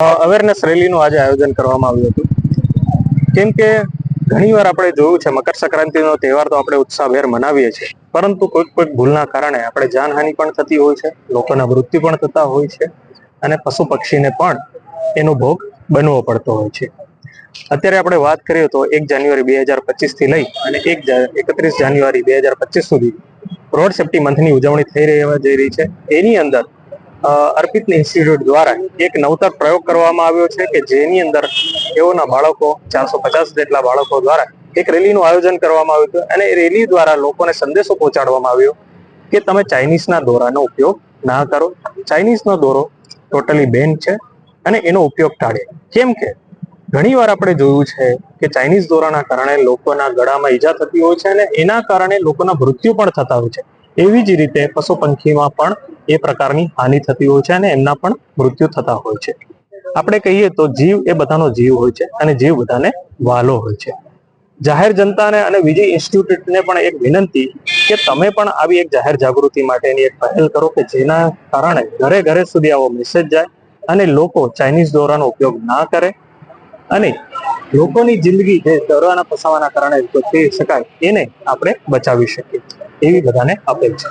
Awareness રેલીનું આજે આયોજન કરવામાં આવ્યું હતું. કેમ કે ઘણીવાર આપણે જોયું છે, મકર સંક્રાંતિનો તહેવાર તો આપણે ઉત્સાહભેર મનાવીએ છીએ. પરંતુ કોઈક કોઈક ભૂલના કારણે આપણે જાનહાનિ પણ થતી હોય છે, લોકોના મૃત્યુ પણ થતા હોય છે અને પશુ પક્ષીને પણ એનો ભોગ બનવો પડતો હોય છે. અત્યારે આપણે વાત કરીએ તો એક જાન્યુઆરી બે હજાર પચીસથી લઈ અને એક એકત્રીસ જાન્યુઆરી બે હજાર પચીસ સુધી રોડ સેફ્ટી મંથની ઉજવણી થઈ રહેવા જઈ રહી છે. એની અંદર અર્પિત ઇન્સ્ટિટ્યૂટ દ્વારા એક નવતર પ્રયોગ કરવામાં આવ્યો છે કે જેની અંદર એઓના બાળકો, ચારસો પચાસ જેટલા બાળકો દ્વારા એક રેલીનું આયોજન કરવામાં આવ્યું હતું. અને એ રેલી દ્વારા લોકોને સંદેશો પહોંચાડવામાં આવ્યો કે તમે ચાઇનીઝના દોરાનો ઉપયોગ ના કરો. ચાઇનીઝનો દોરો ટોટલી બેન છે અને એનો ઉપયોગ ટાળે. કેમ કે ઘણીવાર આપણે જોયું છે કે ચાઇનીઝ દોરાના કારણે લોકોના ગળામાં ઈજા થતી હોય છે અને એના કારણે લોકોના મૃત્યુ પણ થતા હોય છે. એવી જ રીતે પશુ પંખીમાં પણ એ પ્રકારની હાનિ થતી હોય છે અને એમના પણ મૃત્યુ થતા હોય છે. આપણે કહીએ તો જીવ એ બધાનો જીવ હોય છે અને જીવ બધાને વાલો હોય છે. જાહેર જનતાને અને બીજી ઇન્સ્ટિટ્યૂટને પણ એક વિનંતી કે તમે પણ આવી એક જાહેર જાગૃતિ માટેની એક પહેલ કરો કે જેના કારણે ઘરે ઘરે સુધી આવો મેસેજ જાય અને લોકો ચાઇનીઝ દોરાનો ઉપયોગ ના કરે અને લોકોની જિંદગી જે દોરાના ફસાવાના કારણે જો શકાય, એને આપણે બચાવી શકીએ. એવી બધાને અપીલ છે.